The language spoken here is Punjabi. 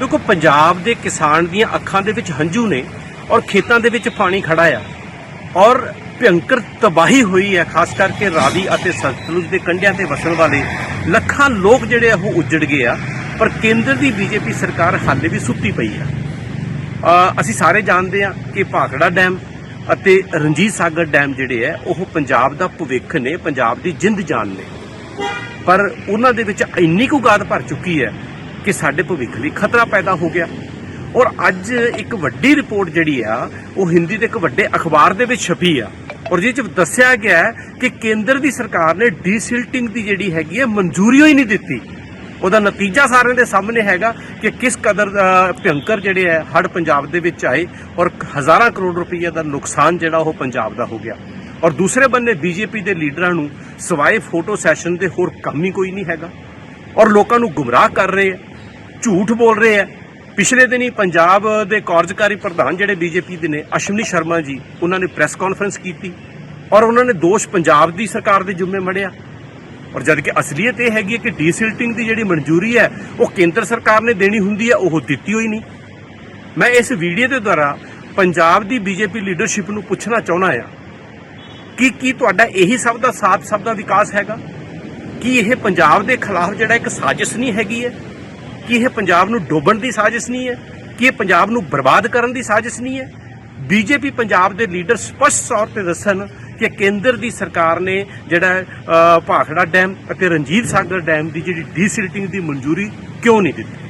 ਦੇਖੋ, ਪੰਜਾਬ ਦੇ ਕਿਸਾਨ ਦੀਆਂ ਅੱਖਾਂ ਦੇ ਵਿੱਚ ਹੰਝੂ ਨੇ ਔਰ ਖੇਤਾਂ ਦੇ ਵਿੱਚ ਪਾਣੀ ਖੜਾ ਆ। ਔਰ ਭਿਅੰਕਰ ਤਬਾਹੀ ਹੋਈ ਹੈ, ਖਾਸ ਕਰਕੇ ਰਾਵੀ ਅਤੇ ਸਤਲੁਜ ਦੇ ਕੰਢਿਆਂ ਤੇ ਵਸਣ ਵਾਲੇ ਲੱਖਾਂ ਲੋਕ ਜਿਹੜੇ ਆ, ਉਹ ਉੱਜੜ ਗਏ ਆ। ਪਰ ਕੇਂਦਰ ਦੀ ਬੀਜੇਪੀ ਸਰਕਾਰ ਹਾਲੇ ਵੀ ਸੁੱਤੀ ਪਈ ਆ। ਅਸੀਂ ਸਾਰੇ ਜਾਣਦੇ ਆ ਕਿ ਭਾਖੜਾ ਡੈਮ ਅਤੇ ਰਣਜੀਤ ਸਾਗਰ ਡੈਮ ਜਿਹੜੇ ਆ, ਉਹ ਪੰਜਾਬ ਦਾ ਭਵਿੱਖ ਨੇ, ਪੰਜਾਬ ਦੀ ਜਿੰਦ ਜਾਨ ਨੇ। ਪਰ ਉਹਨਾਂ ਦੇ ਵਿੱਚ ਇੰਨੀ ਕੁ ਗਾਦ ਭਰ ਚੁੱਕੀ ਹੈ ਕਿ ਸਾਡੇ ਭਵਿੱਖ ਲਈ ਖਤਰਾ ਪੈਦਾ ਹੋ ਗਿਆ। ਔਰ ਅੱਜ ਇੱਕ ਵੱਡੀ ਰਿਪੋਰਟ ਜਿਹੜੀ ਆ ਉਹ ਹਿੰਦੀ ਦੇ ਇੱਕ ਵੱਡੇ ਅਖਬਾਰ ਦੇ ਵਿੱਚ ਛਪੀ ਆ। ਔਰ ਜਿਹਦੇ ਚ ਦੱਸਿਆ ਗਿਆ ਕਿ ਕੇਂਦਰ ਦੀ ਸਰਕਾਰ ਨੇ ਡੀਸਿਲਟਿੰਗ ਦੀ ਜਿਹੜੀ ਹੈਗੀ ਹੈ ਮਨਜ਼ੂਰੀ ਹੀ ਨਹੀਂ ਦਿੱਤੀ। ਉਹਦਾ ਨਤੀਜਾ ਸਾਰਿਆਂ ਦੇ ਸਾਹਮਣੇ ਹੈਗਾ ਕਿ ਕਿਸ ਕਦਰ ਅ, ਭਿਅੰਕਰ ਜਿਹੜੇ ਹੈ ਹੜ ਪੰਜਾਬ ਦੇ ਵਿੱਚ ਆਏ ਔਰ ਹਜ਼ਾਰਾਂ ਕਰੋੜ ਰੁਪਈਆ ਦਾ ਨੁਕਸਾਨ ਜਿਹੜਾ ਉਹ ਪੰਜਾਬ ਦਾ ਹੋ ਗਿਆ। ਔਰ ਦੂਸਰੇ ਬੰਨੇ ਬੀਜੇਪੀ ਦੇ ਲੀਡਰਾਂ ਨੂੰ ਸਵਾਏ ਫੋਟੋ ਸੈਸ਼ਨ ਦੇ ਹੋਰ ਕੰਮ ਹੀ ਕੋਈ ਨਹੀਂ ਹੈਗਾ। ਔਰ ਲੋਕਾਂ ਨੂੰ ਗੁੰਮਰਾਹ ਕਰ ਰਹੇ ਹੈ ਝੂਠ ਬੋਲ ਰਹੇ ਹੈ ਪਿਛਲੇ ਦਿਨੀ ਪੰਜਾਬ ਦੇ ਕਾਰਜਕਾਰੀ ਪ੍ਰਧਾਨ ਜਿਹੜੇ ਬੀਜੇਪੀ ਦੇ ਨੇ, ਅਸ਼ਵਨੀ ਸ਼ਰਮਾ ਜੀ, ਉਹਨਾਂ ਨੇ ਪ੍ਰੈਸ ਕਾਨਫਰੰਸ ਕੀਤੀ ਔਰ ਉਹਨਾਂ ਨੇ ਦੋਸ਼ ਪੰਜਾਬ ਦੀ ਸਰਕਾਰ ਦੇ ਜੁੰਮੇ ਮੜਿਆ। ਔਰ ਜਦ ਕਿ ਅਸਲੀਅਤ ਇਹ ਹੈਗੀ ਹੈ ਕਿ ਡੀਸਿਲਟਿੰਗ ਦੀ ਜਿਹੜੀ ਮਨਜ਼ੂਰੀ ਹੈ, ਉਹ ਕੇਂਦਰ ਸਰਕਾਰ ਨੇ ਦੇਣੀ ਹੁੰਦੀ ਹੈ, ਉਹ ਦਿੱਤੀ ਹੋਈ ਨਹੀਂ। ਮੈਂ ਇਸ ਵੀਡੀਓ ਦੇ ਦੁਆਰਾ ਪੰਜਾਬ ਦੀ ਬੀਜੇਪੀ ਲੀਡਰਸ਼ਿਪ ਨੂੰ ਪੁੱਛਣਾ ਚਾਹੁੰਦਾ ਹਾਂ, ਕਿ ਕੀ ਤੁਹਾਡਾ ਇਹੀ ਸਭ ਦਾ ਸਾਥ, ਸਭ ਦਾ ਵਿਕਾਸ ਹੈਗਾ? ਕੀ ਇਹ ਪੰਜਾਬ ਦੇ ਖਿਲਾਫ ਜਿਹੜਾ ਇੱਕ ਸਾਜ਼ਿਸ਼ ਨਹੀਂ ਹੈਗੀ ਹੈ? ਕੀ ਇਹ ਪੰਜਾਬ ਨੂੰ ਡੋਬਣ ਦੀ ਸਾਜ਼ਿਸ਼ ਨਹੀਂ ਹੈ? ਕੀ ਇਹ ਪੰਜਾਬ ਨੂੰ ਬਰਬਾਦ ਕਰਨ ਦੀ ਸਾਜ਼ਿਸ਼ ਨਹੀਂ ਹੈ? ਬੀਜੇਪੀ ਪੰਜਾਬ ਦੇ ਲੀਡਰ ਸਪਸ਼ਟ ਤੌਰ ਤੇ ਦੱਸਣ ਕਿ ਕੇਂਦਰ ਦੀ ਸਰਕਾਰ ਨੇ ਜਿਹੜਾ ਭਾਖੜਾ ਡੈਮ ਅਤੇ ਰਣਜੀਤ ਸਾਗਰ ਡੈਮ ਦੀ ਜਿਹੜੀ ਡੀਸਿਲਟਿੰਗ ਦੀ ਮਨਜ਼ੂਰੀ ਕਿਉਂ ਨਹੀਂ ਦਿੱਤੀ?